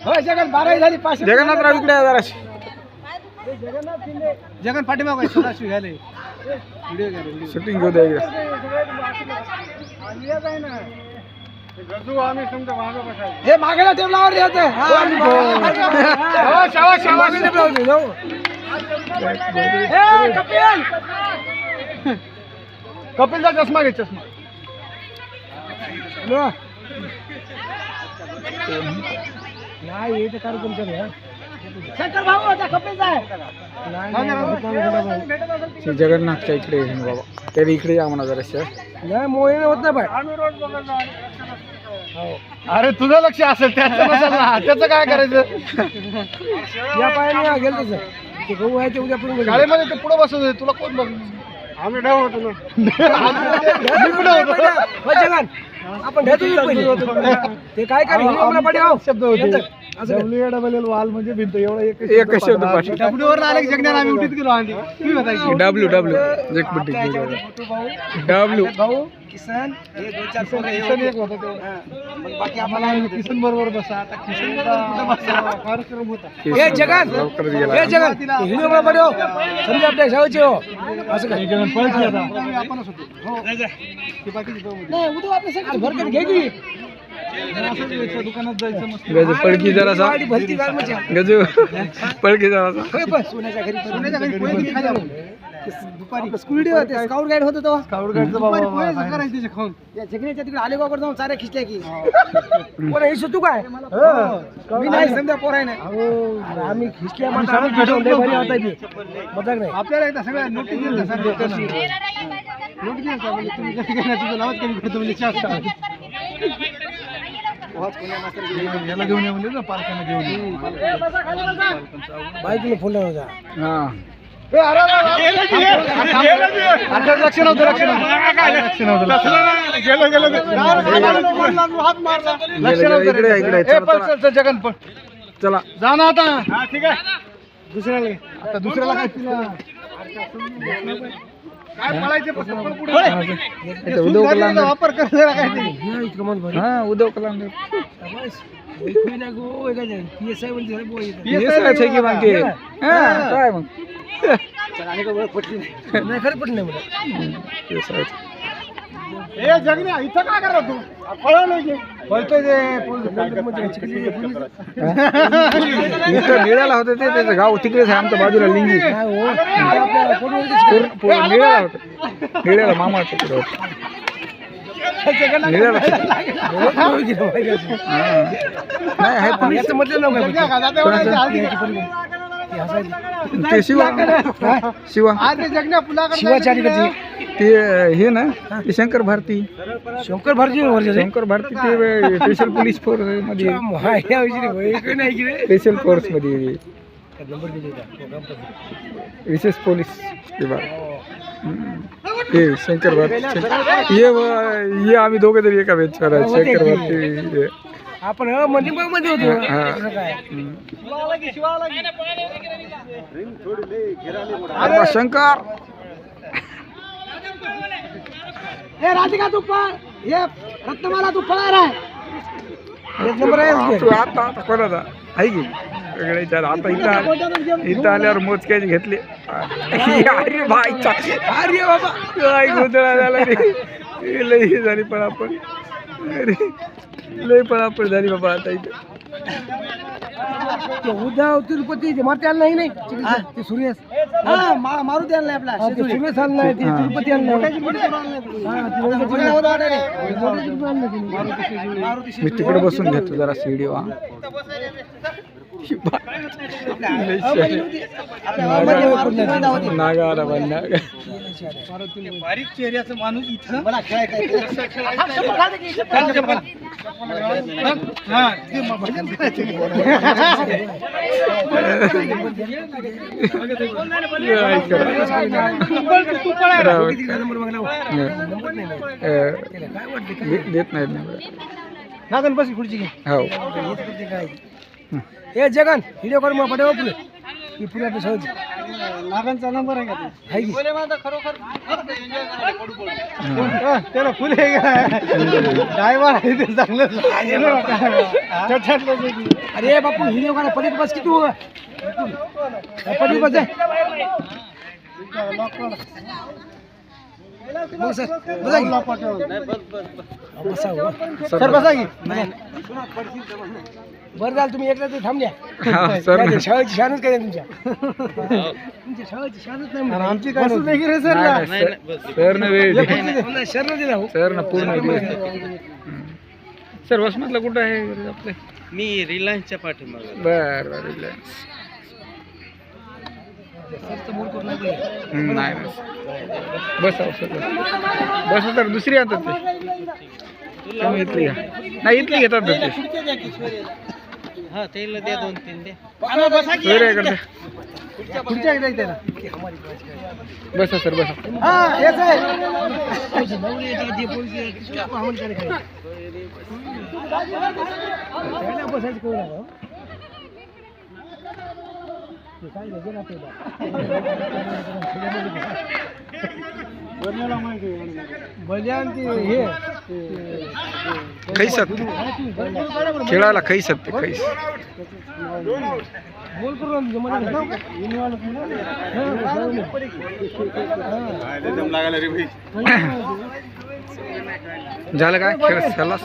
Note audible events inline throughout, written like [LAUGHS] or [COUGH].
अरे [LAUGHS] जगन बारावी झाली पाचशे जगन्नाथराव इकडे आहे जराशी. जगन पाठीमाग सदाशिव घ्याले व्हिडिओ घ्याले शूटिंग घेऊ द्या इकडे हे मागेला टेबलावर येते कपिलचा चष्मा घे चष्मा. नाही येते कार्यक्रम चालू शंकर भाऊ होता कपिलचा श्री जगन्नाथच्या इकडे येईन बाबा. तरी इकडे या म्हणा जराशी नाही मोहिने होत नाही अरे तुझं लक्ष असेल त्याचं नसेल ना. त्याचं काय करायचं? या पायाने गेल तसं. ते गहू आहे ते उद्या पण शाळेमध्ये ते पुढे बसत होते. तुला कोण बघ? आम्ही डाव होतो ना. आपण ते काय काय शब्द होते. डब्ल्यू डबल एल वाल म्हणजे भिंत एवढा एक एक शब्द पाठी डब्ल्यू वर आले की जगण्यात आम्ही उठीत गेलो आधी. तुम्ही बतायची डब्ल्यू डब्ल्यू जगपट्टी डब्ल्यू भाऊ किसन हे दोन चार पोरं किसन एक होता तो. बाकी आम्हाला किसन बरोबर बसा. आता किसनचा कार्यक्रम होता. हे जगन. लवकरच गेला. जगन. हिरो बडो समजा आपल्या शाळेचे हो. असं काय? जगन पळत आता. आपणच होतो. हो. ते बाकीचे जाऊ नाही उद्या आपल्या सगळं भरकन घे की. गजू पळकी जरासा गजू पळकी जरासा सोन्याच्या घरी दुपारी. स्काउट गाईड होतं तेव्हा? स्काउट त्याचे खाऊन? या जगण्याच्या तिकडे आलेगावकडे जाऊन साऱ्या खिचल्या की. कोण हे तू काय? मी नाही समजा पोराय नाही आम्ही खिचल्या ती मजाक नाही. आपल्याला एकदा सगळ्या नोटीस दिल्या सर नोटीस तुझं नावच कमी करतो म्हणजे याला घेऊन ये म्हणजे ना पालकांना घेऊन ये. बाईकला फोन हा. लक्ष नव्हतं लक्ष गेलं, गेलं, इकडे, इकडे, चला, चला. जगन पण चला. जा ना आता. ठीक आहे. दुसऱ्याला आता दुसऱ्याला काय तिला? घातलेला कलांदर. वापर हा उद्योग कलांदर PSI आहे की मग ते हा, काय मग? नाही. खरं पटलं आहे. ए जगण्या इथं काय करा तू पळवलं की. पळतोय इथं निळ्याला होतं ते त्याचं गाव तिकडेच आहे आमच्या बाजूला लिंगी. निळ्याला होतं. निळ्याला मामा तिकडे. हा. शिवा. शिवा. जगण्या पुला ते हे ना ते शंकर भारती. शंकर भारती शंकर भारती ते स्पेशल पोलीस फोर्स मध्ये. स्पेशल फोर्स मध्ये. विशेष पोलीस विभाग. हम्म. ते शंकर भारती. व- हे आम्ही दोघे तरी एका आहे. शंकर भारती हे. आपण मध्ये मध्ये होतो. शंकर! हे राधिका तू पळ हे रत्नमाला तू पळा रे एक नंबर आहे तू आता आता कोणाचा आहे की. वेगळ्या याच्यात. आता इथं आले- इथं आल्यावर मोजक्याचे घेतले. अरे भाईचा अरे बाबा. काय गोंधळा झाला रे. लई झाली पळापळ अरे लई पळापळ झाली बाबा आता इथं. ते उद्धव तिरुपती ते मारते आलं नाही नाही. ते सुरेश. हा मा- मारुती आणलाय आपला. ते सुरेश आणलं नाही ते हा. तिरुपती हा, ते तिने. मी तिकडे बसून घेतो जरा व्हिडिओ हा लय शाळे. नागा- नागा आला बा, नागा. बारीक चेहऱ्याचा माणूस इथं देत नाहीत ना नागन बस खुर्ची घे हो हे जगन व्हिडिओ कॉल मग पडेवा पुढे. ही पुढे आपली सहज. नागांचा नंबर आहे का आहे की. हं. त्याला फुले ड्रायव्हर आहे ते चांगलं. अरे बापू. व्हिडिओ काढा पडीत बस की तू? पडीत बस. जाय सर बसा की. बसा. सर बसा की. बरं झालं तुम्ही एकदा ते थांबल्या. हा, शाळेची शानच काय तुमच्या? तुमच्या शाळेची शानच नाही. आमची काय नाही. रे सर नाही, नाही, सर- सर न वेळ दे. शरण दिला हो. सर ना पूर्ण हं. सर वसमतला कुठं आहे? आपले? मी रिलायन्सच्या पाठीमागे. बर बर रिलायन्स. नाही नाही. बस बस बस. तर दुसरी आणतात ते. इथली घ्या. नाही इथली घेतात हा बसा सर बसा. हा. बलियान ते हे खैसत खेळायला खैसत ते खैस. बोल करून ना, रे भाई हा. झालं काय खेळ झालास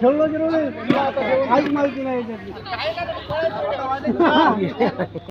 खेळलो गेलो नाही. काहीच माहिती नाही त्यातली.